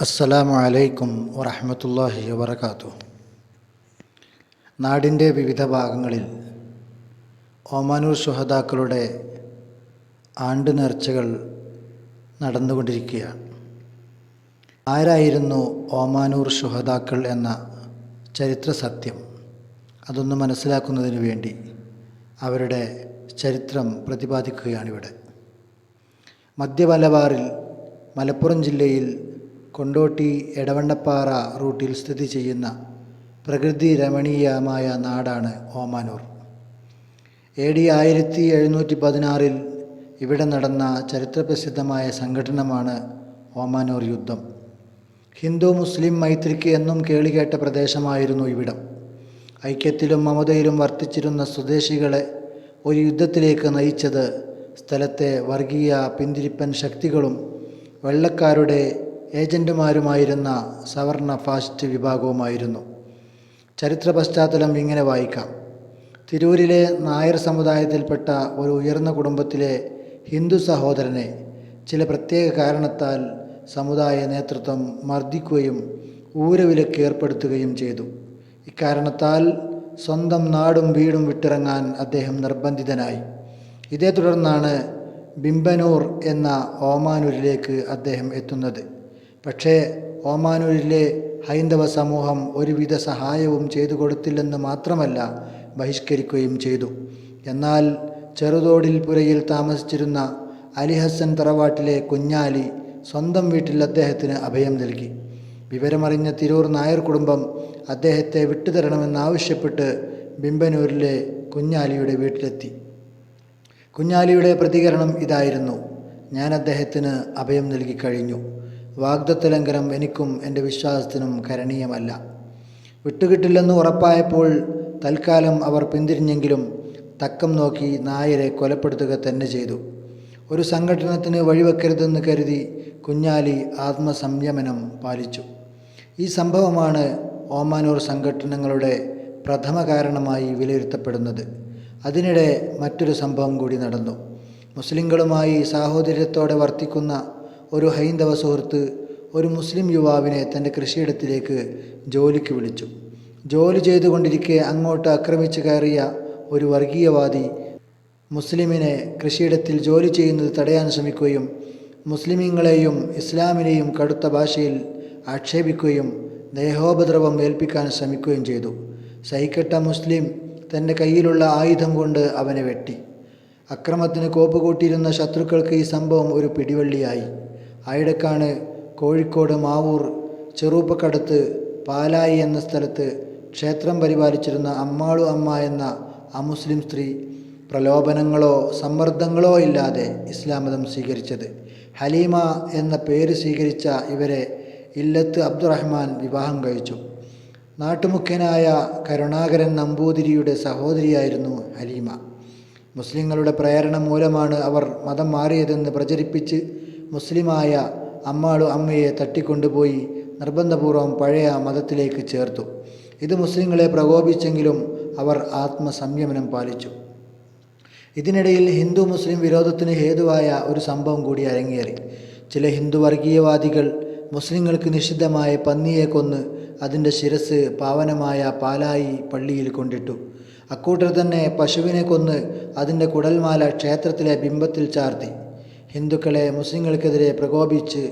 അസ്സലാമു അലൈക്കും വറഹമത്തല്ലാഹി വബർക്കാത്തു നാടിന്റെ വിവിധ ഭാഗങ്ങളിൽ ഒമാനൂർ സുഹദാക്കളുടെ ആണ്ട് നേർച്ചകൾ നടന്നുകൊണ്ടിരിക്കുകയാണ്. ആരായിരുന്നു ഓമാനൂർ ശുഹദാക്കൾ എന്ന ചരിത്ര സത്യം? അതൊന്ന് മനസ്സിലാക്കുന്നതിന് വേണ്ടി അവരുടെ ചരിത്രം പ്രതിപാദിക്കുകയാണിവിടെ. മധ്യ മലബാറിൽ മലപ്പുറം ജില്ലയിൽ കൊണ്ടോട്ടി എടവണ്ണപ്പാറ റൂട്ടിൽ സ്ഥിതി ചെയ്യുന്ന പ്രകൃതി രമണീയമായ നാടാണ് ഓമാനൂർ. എ ഡി ആയിരത്തി എഴുന്നൂറ്റി പതിനാറിൽ ഇവിടെ നടന്ന ചരിത്രപ്രസിദ്ധമായ സംഘടനമാണ് ഓമാനൂർ യുദ്ധം. ഹിന്ദു മുസ്ലിം മൈത്രിക്ക് എന്നും കേളികേട്ട പ്രദേശമായിരുന്നു ഇവിടം. ഐക്യത്തിലും മമതയിലും വർത്തിച്ചിരുന്ന സ്വദേശികളെ ഒരു യുദ്ധത്തിലേക്ക് നയിച്ചത് സ്ഥലത്തെ വർഗീയ പിന്തിരിപ്പൻ ശക്തികളും വെള്ളക്കാരുടെ ഏജന്റുമാരുമായിരുന്ന സവർണ ഫാസ്റ്റ് വിഭാഗവുമായിരുന്നു. ചരിത്ര പശ്ചാത്തലം ഇങ്ങനെ വായിക്കാം. തിരൂരിലെ നായർ സമുദായത്തിൽപ്പെട്ട ഒരു ഉയർന്ന കുടുംബത്തിലെ ഹിന്ദു സഹോദരനെ ചില പ്രത്യേക കാരണത്താൽ സമുദായ നേതൃത്വം മർദ്ദിക്കുകയും ഊരവിലക്ക് ഏർപ്പെടുത്തുകയും ചെയ്തു. ഇക്കാരണത്താൽ സ്വന്തം നാടും വീടും വിട്ടിറങ്ങാൻ അദ്ദേഹം നിർബന്ധിതനായി. ഇതേ തുടർന്നാണ് ബിംബനൂർ എന്ന ഓമാനൂരിലേക്ക് അദ്ദേഹം എത്തുന്നത്. പക്ഷേ ഓമാനൂരിലെ ഹൈന്ദവ സമൂഹം ഒരുവിധ സഹായവും ചെയ്തു കൊടുത്തില്ലെന്ന് മാത്രമല്ല ബഹിഷ്കരിക്കുകയും ചെയ്തു. എന്നാൽ ചെറുതോടിൽ പുരയിൽ താമസിച്ചിരുന്ന അലിഹസൻ തറവാട്ടിലെ കുഞ്ഞാലി സ്വന്തം വീട്ടിൽ അദ്ദേഹത്തിന് അഭയം നൽകി. വിവരമറിഞ്ഞ തിരൂർ നായർ കുടുംബം അദ്ദേഹത്തെ വിട്ടുതരണമെന്നാവശ്യപ്പെട്ട് ബിംബനൂരിലെ കുഞ്ഞാലിയുടെ വീട്ടിലെത്തി. കുഞ്ഞാലിയുടെ പ്രതികരണം ഇതായിരുന്നു. ഞാൻ അദ്ദേഹത്തിന് അഭയം നൽകി കഴിഞ്ഞു. വാഗ്ദത്ത ലംഘനം എനിക്കും എന്റെ വിശ്വാസത്തിനും കരണീയമല്ല. വിട്ടുകിട്ടില്ലെന്ന് ഉറപ്പായപ്പോൾ തൽക്കാലം അവർ പിന്തിരിഞ്ഞെങ്കിലും തക്കം നോക്കി നായരെ കൊലപ്പെടുത്തുക തന്നെ ചെയ്തു. ഒരു സംഘടനത്തിന് വഴിവെക്കരുതെന്ന് കരുതി കുഞ്ഞാലി ആത്മസംയമനം പാലിച്ചു. ഈ സംഭവമാണ് ഓമാനൂർ സംഘടനകളുടെ പ്രഥമ കാരണമായി വിലയിരുത്തപ്പെടുന്നത്. അതിനിടെ മറ്റൊരു സംഭവം കൂടി നടന്നു. മുസ്ലിങ്ങളുമായി സാഹോദര്യത്തോടെ വർത്തിക്കുന്ന ഒരു ഹൈന്ദവ സുഹൃത്ത് ഒരു മുസ്ലിം യുവാവിനെ തന്റെ കൃഷിയിടത്തിലേക്ക് ജോലിക്ക് വിളിച്ചു. ജോലി ചെയ്തുകൊണ്ടിരിക്കെ അങ്ങോട്ട് ആക്രമിച്ചു കയറിയ ഒരു വർഗീയവാദി മുസ്ലിമിനെ കൃഷിയിടത്തിൽ ജോലി ചെയ്യുന്നത് തടയാൻ ശ്രമിക്കുകയും മുസ്ലിമീങ്ങളെയും ഇസ്ലാമിനെയും കടുത്ത ഭാഷയിൽ ആക്ഷേപിക്കുകയും ദേഹോപദ്രവം ഏൽപ്പിക്കാൻ ശ്രമിക്കുകയും ചെയ്തു. സഹിക്കട്ട മുസ്ലിം തന്റെ കയ്യിലുള്ള ആയുധം കൊണ്ട് അവനെ വെട്ടി. അക്രമത്തിന് കോപ്പ് കൂട്ടിയിരുന്ന ശത്രുക്കൾക്ക് ഈ സംഭവം ഒരു പിടിവള്ളിയായി. ആയിടക്കാണ് കോഴിക്കോട് മാവൂർ ചെറുപ്പക്കടുത്ത് പാലായി എന്ന സ്ഥലത്ത് ക്ഷേത്രം പരിപാലിച്ചിരുന്ന അമ്മാളു അമ്മ എന്ന അമുസ്ലിം സ്ത്രീ പ്രലോഭനങ്ങളോ സമ്മർദ്ദങ്ങളോ ഇല്ലാതെ ഇസ്ലാം മതം സ്വീകരിച്ചത്. ഹലീമ എന്ന പേര് സ്വീകരിച്ച ഇവരെ ഇല്ലത്ത് അബ്ദുറഹ്മാൻ വിവാഹം കഴിച്ചു. നാട്ടുമുഖ്യനായ കരുണാകരൻ നമ്പൂതിരിയുടെ സഹോദരിയായിരുന്നു ഹലീമ. മുസ്ലിങ്ങളുടെ പ്രേരണ മൂലമാണ് അവർ മതം മാറിയതെന്ന് പ്രചരിപ്പിച്ച് മുസ്ലിമായ അമ്മാളു അമ്മയെ തട്ടിക്കൊണ്ടുപോയി നിർബന്ധപൂർവം പഴയ മതത്തിലേക്ക് ചേർത്തു. ഇത് മുസ്ലിങ്ങളെ പ്രകോപിച്ചെങ്കിലും അവർ ആത്മസംയമനം പാലിച്ചു. ഇതിനിടയിൽ ഹിന്ദു മുസ്ലിം വിരോധത്തിന് ഹേതുവായ ഒരു സംഭവം കൂടി അരങ്ങേറി. ചില ഹിന്ദു വർഗീയവാദികൾ മുസ്ലിങ്ങൾക്ക് നിഷിദ്ധമായ പന്നിയെ കൊന്ന് അതിന്റെ ശിരസ് പാവനമായ പാലായി പള്ളിയിൽ കൊണ്ടിട്ടു. അക്കൂട്ടർ തന്നെ പശുവിനെ കൊന്ന് അതിന്റെ കുടൽമാല ക്ഷേത്രത്തിലെ ബിംബത്തിൽ ചാർത്തി. ഹിന്ദുക്കളെ മുസ്ലിങ്ങൾക്കെതിരെ പ്രകോപിച്ച്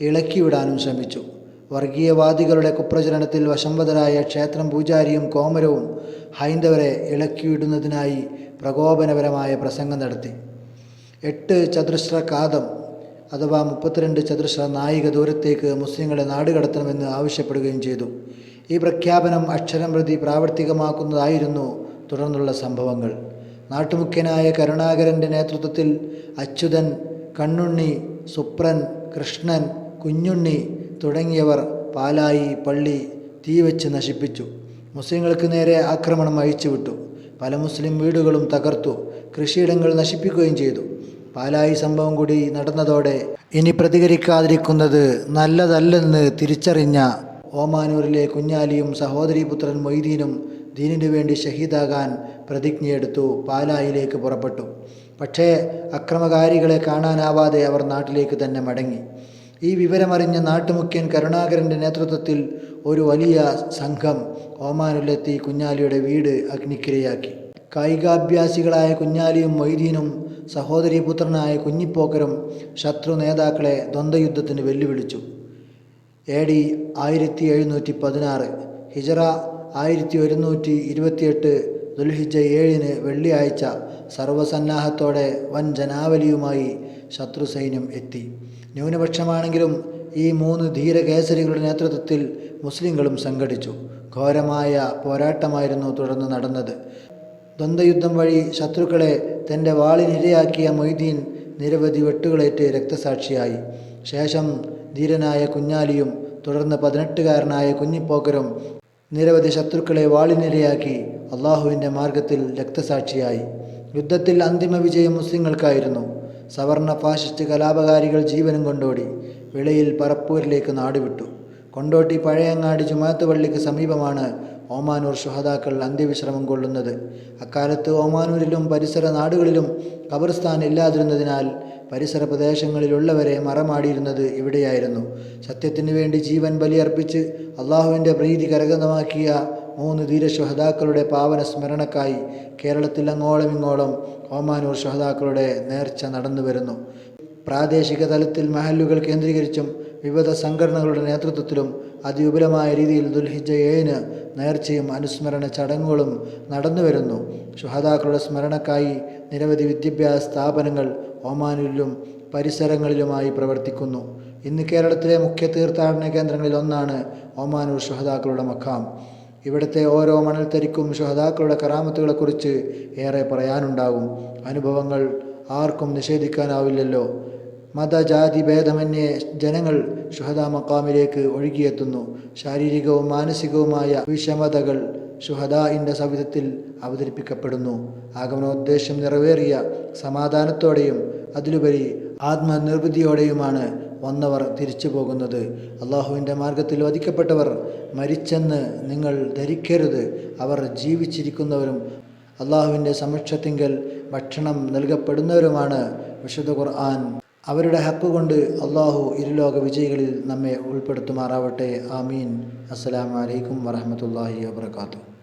ഇളക്കിവിടാനും ശ്രമിച്ചു. വർഗീയവാദികളുടെ കുപ്രചരണത്തിൽ വശംവതരായ ക്ഷേത്രം പൂജാരിയും കോമരവും ഹൈന്ദവരെ ഇളക്കിവിടുന്നതിനായി പ്രകോപനപരമായ പ്രസംഗം നടത്തി. എട്ട് ചതുശ്ര കാതം അഥവാ മുപ്പത്തിരണ്ട് ചതുശ്ര നായിക ദൂരത്തേക്ക് മുസ്ലിങ്ങളെ നാടുകടത്തണമെന്ന് ആവശ്യപ്പെടുകയും ചെയ്തു. ഈ പ്രഖ്യാപനം അക്ഷരം പ്രതി പ്രാവർത്തികമാക്കുന്നതായിരുന്നു തുടർന്നുള്ള സംഭവങ്ങൾ. നാട്ടുമുഖ്യനായ കരുണാകരന്റെ നേതൃത്വത്തിൽ അച്യുതൻ കണ്ണുണ്ണി സുപ്രൻ കൃഷ്ണൻ കുഞ്ഞുണ്ണി തുടങ്ങിയവർ പാലായി പള്ളി തീവച്ച് നശിപ്പിച്ചു. മുസ്ലിങ്ങൾക്ക് നേരെ ആക്രമണം അഴിച്ചുവിട്ടു. പല മുസ്ലിം വീടുകളും തകർത്തു. കൃഷിയിടങ്ങൾ നശിപ്പിക്കുകയും ചെയ്തു. പാലായി സംഭവം കൂടി നടന്നതോടെ ഇനി പ്രതികരിക്കാതിരിക്കുന്നത് നല്ലതല്ലെന്ന് തിരിച്ചറിഞ്ഞ ഓമാനൂരിലെ കുഞ്ഞാലിയും സഹോദരിപുത്രൻ മൊയ്തീനും ദീനിനു വേണ്ടി ഷഹീദാകാൻ പ്രതിജ്ഞയെടുത്തു. പാലായിലേക്ക് പുറപ്പെട്ടു. പക്ഷേ അക്രമകാരികളെ കാണാനാവാതെ അവർ നാട്ടിലേക്ക് തന്നെ മടങ്ങി. ഈ വിവരമറിഞ്ഞ നാട്ടുമുഖ്യൻ കരുണാകരന്റെ നേതൃത്വത്തിൽ ഒരു വലിയ സംഘം ഓമാനിലെത്തി കുഞ്ഞാലിയുടെ വീട് അഗ്നിക്കിരയാക്കി. കായികാഭ്യാസികളായ കുഞ്ഞാലിയും മൊയ്തീനും സഹോദരീപുത്രനായ കുഞ്ഞിപ്പോക്കരും ശത്രു നേതാക്കളെ ദ്വന്ദ്വയുദ്ധത്തിന് വെല്ലുവിളിച്ചു. എ ഡി ആയിരത്തി എഴുന്നൂറ്റി പതിനാറ് ഹിജറ ആയിരത്തി ഒരുന്നൂറ്റി ഇരുപത്തിയെട്ട് ദുൽഹിജ ഏഴിന് വെള്ളിയാഴ്ച സർവസന്നാഹത്തോടെ വൻ ജനാവലിയുമായി ശത്രു സൈന്യം എത്തി. ന്യൂനപക്ഷമാണെങ്കിലും ഈ മൂന്ന് ധീരകേസരികളുടെ നേതൃത്വത്തിൽ മുസ്ലിങ്ങളും സംഘടിച്ചു. ഘോരമായ പോരാട്ടമായിരുന്നു തുടർന്ന് നടന്നത്. ദ്വന്ദ്വയുദ്ധം വഴി ശത്രുക്കളെ തന്റെ വാളിനിരയാക്കിയ മൊയ്തീൻ നിരവധി വെട്ടുകളേറ്റ് രക്തസാക്ഷിയായി. ശേഷം ധീരനായ കുഞ്ഞാലിയും തുടർന്ന് പതിനെട്ടുകാരനായ കുഞ്ഞിപ്പോക്കരും നിരവധി ശത്രുക്കളെ വാളിനിരയാക്കി അള്ളാഹുവിന്റെ മാർഗത്തിൽ രക്തസാക്ഷിയായി. യുദ്ധത്തിൽ അന്തിമ വിജയം മുസ്ലിങ്ങൾക്കായിരുന്നു. സവർണ ഫാഷിസ്റ്റ് കലാപകാരികൾ ജീവനും കൊണ്ടോടി വിളയിൽ പറപ്പൂരിലേക്ക് നാടുവിട്ടു. കൊണ്ടോട്ടി പഴയങ്ങാടി ജുമാത്ത് പള്ളിക്ക് സമീപമാണ് ഓമാനൂർ ഷുഹദാക്കൾ അന്ത്യവിശ്രമം കൊള്ളുന്നത്. അക്കാലത്ത് ഓമാനൂരിലും പരിസര നാടുകളിലും ഖബർസ്ഥാൻ ഇല്ലാതിരുന്നതിനാൽ പരിസര പ്രദേശങ്ങളിലുള്ളവരെ മറമാടിയിരുന്നത് ഇവിടെയായിരുന്നു. സത്യത്തിനു വേണ്ടി ജീവൻ ബലിയർപ്പിച്ച് അള്ളാഹുവിന്റെ പ്രീതി കരഗതമാക്കിയ മൂന്ന് ധീരശുഹദാക്കളുടെ പാവന സ്മരണക്കായി കേരളത്തിൽ അങ്ങോളം ഇങ്ങോളം ഓമാനൂർ ഷുഹദാക്കളുടെ നേർച്ച നടന്നു വരുന്നു പ്രാദേശിക തലത്തിൽ മഹല്ലുകൾ കേന്ദ്രീകരിച്ചും വിവിധ സംഘടനകളുടെ നേതൃത്വത്തിലും അതിവിപുലമായ രീതിയിൽ ദുൽഹിജ ഏഴിന് നേർച്ചയും അനുസ്മരണ ചടങ്ങുകളും നടന്നുവരുന്നു. ശുഹതാക്കളുടെ സ്മരണക്കായി നിരവധി വിദ്യാഭ്യാസ സ്ഥാപനങ്ങൾ ഒമാനിലും പരിസരങ്ങളിലുമായി പ്രവർത്തിക്കുന്നു. ഇന്ന് കേരളത്തിലെ മുഖ്യ തീർത്ഥാടന കേന്ദ്രങ്ങളിൽ ഒന്നാണ് ഒമാനൂർ ശുഹതാക്കളുടെ മക്കാം ഇവിടുത്തെ ഓരോ മണൽത്തരിക്കും ശുഹതാക്കളുടെ കറാമത്തുകളെക്കുറിച്ച് ഏറെ പറയാനുണ്ടാകും. അനുഭവങ്ങൾ ആർക്കും നിഷേധിക്കാനാവില്ലല്ലോ. മതജാതി ഭേദമന്യേ ജനങ്ങൾ ഷുഹദാ മക്കാമിലേക്ക് ഒഴുകിയെത്തുന്നു. ശാരീരികവും മാനസികവുമായ വിഷമതകൾ ഷുഹദാഇന്റെ സവിധത്തിൽ അവതരിപ്പിക്കപ്പെടുന്നു. ആഗമനോദ്ദേശം നിറവേറിയ സമാധാനത്തോടെയും അതിലുപരി ആത്മനിർവൃതിയോടെയുമാണ് വന്നവർ തിരിച്ചു പോകുന്നത്. അള്ളാഹുവിന്റെ മാർഗത്തിൽ വധിക്കപ്പെട്ടവർ മരിച്ചെന്ന് നിങ്ങൾ ധരിക്കരുത്. അവർ ജീവിച്ചിരിക്കുന്നവരും അള്ളാഹുവിന്റെ സമക്ഷത്തിങ്കൽ ഭക്ഷണം നൽകപ്പെടുന്നവരുമാണ് വിശുദ്ധ ഖുർആൻ. അവരുടെ ഹക്ക് കൊണ്ട് അള്ളാഹു ഇരുലോക വിജയികളിൽ നമ്മെ ഉൾപ്പെടുത്തുമാറാവട്ടെ. ആമീൻ. അസ്സലാമു അലൈക്കും വറഹമത്തല്ലാഹി വാബർക്കാത്തു